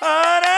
Hare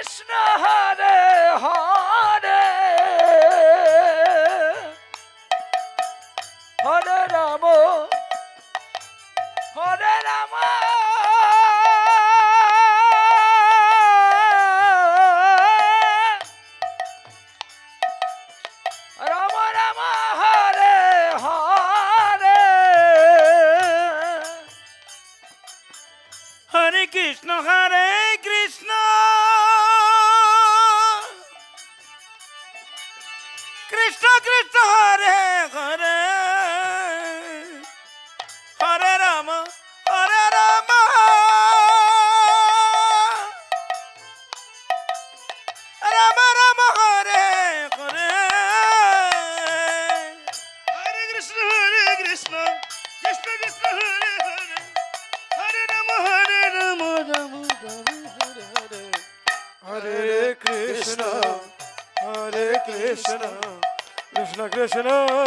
Krishna হরে হরে হরে রাম হরে Ram Krishna Hare Krishna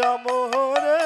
Ram রে